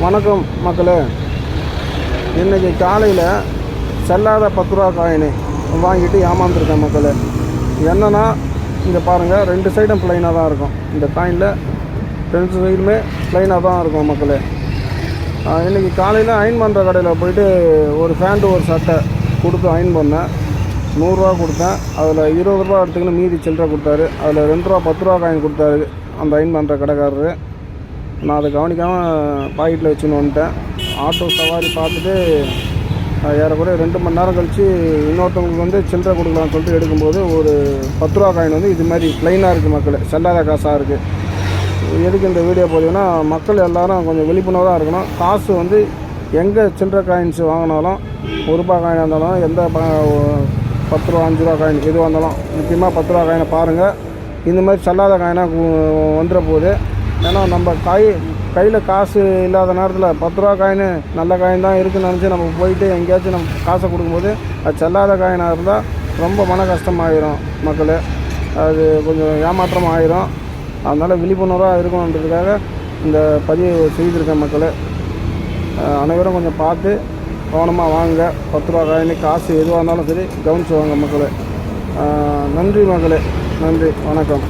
வணக்கம் மக்களே. இன்றைக்கி காலையில் செல்லாத பத்து ரூபா காயினு வாங்கிட்டு ஏமாந்துருக்கேன் மக்களே. என்னென்னா இங்கே பாருங்கள் ரெண்டு சைடும் ப்ளைனாக தான் இருக்கும். இந்த காயினில் ரெண்டு சைடுமே ப்ளைனாக தான் இருக்கும் மக்களே. இன்றைக்கி இன்னைக்கு காலையில் அயன் பண்ணுற கடையில் போயிட்டு ஒரு ஃபேண்ட்டு ஒரு சட்டை கொடுத்து அயன் பண்ணேன். நூறுரூவா கொடுத்தேன். அதில் இருபது ரூபா எடுத்துக்கின்னு மீதி சில்லரை கொடுத்தாரு. அதில் ரெண்டு ரூபா பத்து ரூபா காயின் கொடுத்தாரு அந்த அயன் பண்ணுற கடைக்காரரு. நான் அதை கவனிக்காமல் பாக்கெட்டில் வச்சுன்னு வந்துட்டேன். ஆட்டோ சவாரி பார்த்துட்டு ஏறக்குறைய ரெண்டு மணி நேரம் கழித்து இன்னொருத்தவங்களுக்கு வந்து சில்லறை கொடுக்கலாம்னு சொல்லிட்டு எடுக்கும்போது ஒரு பத்து ரூபா காயின் வந்து இது மாதிரி ப்ளைனாக இருக்குது மக்கள் செல்லாத காசாக இருக்குது எதுக்கு இந்த வீடியோ போடுறீங்கன்னா மக்கள் எல்லோரும் கொஞ்சம் விழிப்புணர்வாக இருக்கணும். காசு வந்து எங்கே சில்லறை காயின்ஸ் வாங்கினாலும் ஒரு ரூபா காயினாக இருந்தாலும் எந்த ப- பத்து ரூபா அஞ்சு ரூபா காயின் எதுவாக இருந்தாலும் முக்கியமாக பத்து ரூபா காயினை பாருங்கள் இந்த மாதிரி செல்லாத காயினாக வந்துட போகுது ஏன்னா நம்ம காய் கையில் காசு இல்லாத நேரத்தில் பத்து ரூபா காயின் நல்ல காயின் தான் இருக்குன்னு நினச்சி நம்ம போயிட்டு எங்கேயாச்சும் நம்ம காசை கொடுக்கும்போது அது செல்லாத காயினாக இருந்தால் ரொம்ப மன கஷ்டமாயிரும் மக்கள். அது கொஞ்சம் ஏமாற்றம் ஆயிரும். அதனால் விழிப்புணர்வாக இருக்கணுன்றதுக்காக இந்த பதிவு செய்திருக்கேன் மக்கள். அனைவரும் கொஞ்சம் பார்த்து கவனமாக வாங்க. பத்து ரூபா காயின் காசு எதுவாக இருந்தாலும் சரி கவனிச்சு வாங்க மக்கள். நன்றி மக்களே. நன்றி. வணக்கம்.